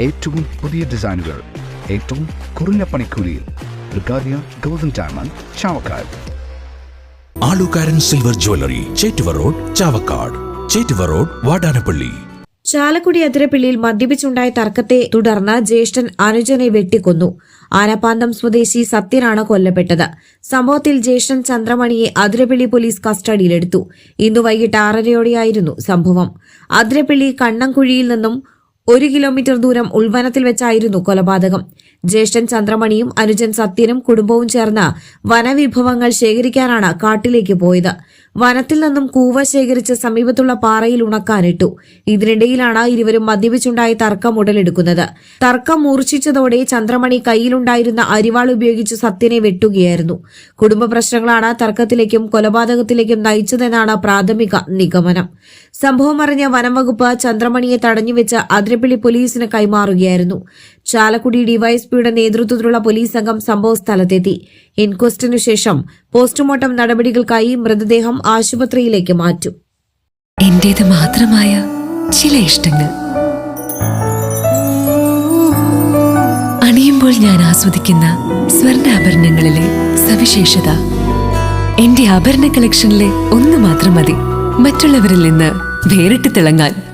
ഏറ്റവും പുതിയ ഡിസൈനുകൾ ഏറ്റവും കുറഞ്ഞ പണിക്കൂലിയിൽ ബ്രിഗാദിയ golden diamond Chavakkad. Alukaran silver jewellery Chettuva road Chavakkad. Chettuva road Vadanappally. Chalakudy അതിരപ്പിള്ളിയിൽ മദ്യപിച്ചുണ്ടായ തർക്കത്തെ തുടർന്ന് ജ്യേഷ്ഠൻ അനുജനെ വെട്ടിക്കൊന്നു. ആനപ്പാന്തം സ്വദേശി സത്യനാണ് കൊല്ലപ്പെട്ടത്. സംഭവത്തിൽ ജ്യേഷ്ഠൻ ചന്ദ്രമണിയെ അതിരപ്പിള്ളി പോലീസ് കസ്റ്റഡിയിലെടുത്തു. ഇന്നു വൈകിട്ട് ആറരയോടെയായിരുന്നു സംഭവം. അതിരപ്പിള്ളി കണ്ണംകുഴിയിൽ നിന്നും ഒരു കിലോമീറ്റർ ദൂരം ഉൾവനത്തിൽ വെച്ചായിരുന്നു കൊലപാതകം ജ്യേഷ്ഠൻ ചന്ദ്രമണിയും അനുജൻ സത്യനും കുടുംബവും ചേർന്ന് വനവിഭവങ്ങൾ ശേഖരിക്കാനാണ് കാട്ടിലേക്ക് പോയത്. വനത്തിൽ നിന്നും കൂവ ശേഖരിച്ച് സമീപത്തുള്ള പാറയിൽ ഉണക്കാനിട്ടു ഇതിനിടയിലാണ് ഇരുവരും മദ്യപിച്ചുണ്ടായ തർക്കം ഉടലെടുക്കുന്നത്. തർക്കം മൂർച്ഛിച്ചതോടെ ചന്ദ്രമണി കയ്യിലുണ്ടായിരുന്ന അരിവാൾ ഉപയോഗിച്ച് സത്യനെ വെട്ടുകയായിരുന്നു. കുടുംബ പ്രശ്നങ്ങളാണ് തർക്കത്തിലേക്കും കൊലപാതകത്തിലേക്കും നയിച്ചതെന്നാണ് പ്രാഥമിക നിഗമനം. സംഭവം അറിഞ്ഞ വനംവകുപ്പ് ചന്ദ്രമണിയെ തടഞ്ഞുവെച്ച് അതിരപ്പള്ളി പോലീസിന് കൈമാറുകയായിരുന്നു. ചാലക്കുടി ഡിവൈഎസ്പിയുടെ നേതൃത്വത്തിലുള്ള പോലീസ് സംഘം സംഭവസ്ഥലത്തെത്തി. ഇൻക്വസ്റ്റിനു ശേഷം പോസ്റ്റ്മോർട്ടം നടപടികൾക്കായി മൃതദേഹം ആശുപത്രിയിലേക്ക് മാറ്റും. എന്റേത് മാത്രമായ ചില ഇഷ്ടങ്ങൾ. അണിയുമ്പോൾ ഞാൻ ആസ്വദിക്കുന്ന സ്വർണാഭരണങ്ങളിലെ സവിശേഷത. എന്റെ ആഭരണ കളക്ഷനിലെ ഒന്ന് മാത്രം മതി. മറ്റുള്ളവരിൽ നിന്ന് വേറിട്ട് തിളങ്ങാൻ.